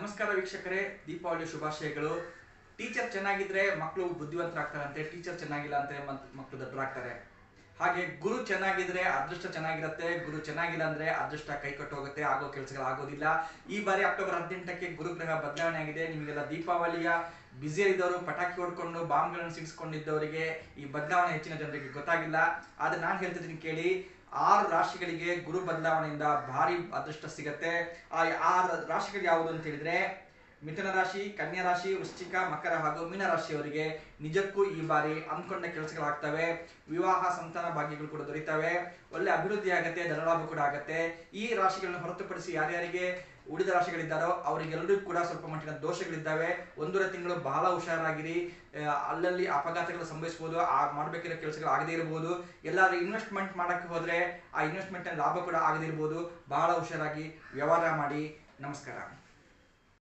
ನಮಸ್ಕಾರ ವೀಕ್ಷಕರೇ ದೀಪಾವಳಿ ಶುಭಾಶಯಗಳು. ಟೀಚರ್ ಚೆನ್ನಾಗಿದ್ರೆ ಮಕ್ಕಳು ಬುದ್ಧಿವಂತರಾಗ್ತಾರಂತೆ ಟೀಚರ್ ಚೆನ್ನಾಗಿಲ್ಲ ಅಂದ್ರೆ ಮಕ್ಕಳು ದೊಡ್ಡರಾಗ್ತಾರೆ ಹಾಗೆ ಗುರು ಚೆನ್ನಾಗಿದ್ರೆ ಅದೃಷ್ಟ ಚೆನ್ನಾಗಿರುತ್ತೆ, ಗುರು ಚೆನ್ನಾಗಿಲ್ಲ ಅಂದ್ರೆ ಅದೃಷ್ಟ ಕೈ ಹೋಗುತ್ತೆ, ಆಗೋ ಕೆಲಸಗಳು ಆಗೋದಿಲ್ಲ. ಈ ಬಾರಿ ಅಕ್ಟೋಬರ್ ಹದಿನೆಂಟಕ್ಕೆ ಗುರುಗ್ರಹ ಬದಲಾವಣೆ ಆಗಿದೆ. ನಿಮಗೆಲ್ಲ ದೀಪಾವಳಿಯ ಬ್ಯುಸಿಯಲ್ಲಿದ್ದವರು ಪಟಾಕಿ ಹೊಡ್ಕೊಂಡು, ಬಾಂಬ್ಗಳನ್ನು ಸಿಡಿಸ್ಕೊಂಡಿದ್ದವರಿಗೆ ಈ ಬದಲಾವಣೆ ಹೆಚ್ಚಿನ ಜನರಿಗೆ ಗೊತ್ತಾಗಿಲ್ಲ. ಆದ್ರೆ ನಾನು ಹೇಳ್ತಿದ್ದೀನಿ ಕೇಳಿ, ಆರು ರಾಶಿಗಳಿಗೆ ಗುರು ಬದಲಾವಣೆಯಿಂದ ಭಾರಿ ಅದೃಷ್ಟ ಸಿಗತ್ತೆ. ಆ ಆರು ರಾಶಿಗಳು ಯಾವುದು ಅಂತ ಹೇಳಿದ್ರೆ ಮಿಥುನ ರಾಶಿ, ಕನ್ಯಾ ರಾಶಿ, ವೃಶ್ಚಿಕ, ಮಕರ ಹಾಗೂ ಮೀನ ರಾಶಿಯವರಿಗೆ ನಿಜಕ್ಕೂ ಈ ಬಾರಿ ಅಂದ್ಕೊಂಡ ಕೆಲಸಗಳಾಗ್ತವೆ. ವಿವಾಹ, ಸಂತಾನ ಭಾಗ್ಯಗಳು ಕೂಡ ದೊರೀತವೆ. ಒಳ್ಳೆ ಅಭಿವೃದ್ಧಿ ಆಗತ್ತೆ, ಧನಲಾಭ ಕೂಡ ಆಗತ್ತೆ. ಈ ರಾಶಿಗಳನ್ನು ಹೊರತುಪಡಿಸಿ ಯಾರ್ಯಾರಿಗೆ ಉಳಿದ ರಾಶಿಗಳಿದ್ದಾರೋ ಅವರಿಗೆಲ್ಲರಿಗೂ ಕೂಡ ಸ್ವಲ್ಪ ಮಟ್ಟಿನ ದೋಷಗಳಿದ್ದಾವೆ. ಒಂದೂವರೆ ತಿಂಗಳು ಬಹಳ ಹುಷಾರಾಗಿರಿ. ಅಲ್ಲಲ್ಲಿ ಅಪಘಾತಗಳು ಸಂಭವಿಸಬಹುದು ಆ, ಮಾಡಬೇಕಿರೋ ಕೆಲಸಗಳು ಆಗದೇ ಇರಬಹುದು ಎಲ್ಲಾದ್ರೂ ಇನ್ವೆಸ್ಟ್ಮೆಂಟ್ ಮಾಡಕ್ಕೆ ಹೋದ್ರೆ ಆ ಇನ್ವೆಸ್ಟ್ಮೆಂಟ್ ಲಾಭ ಕೂಡ ಆಗದೇ ಇರಬಹುದು ಬಹಳ ಹುಷಾರಾಗಿ ವ್ಯವಹಾರ ಮಾಡಿ. ನಮಸ್ಕಾರ.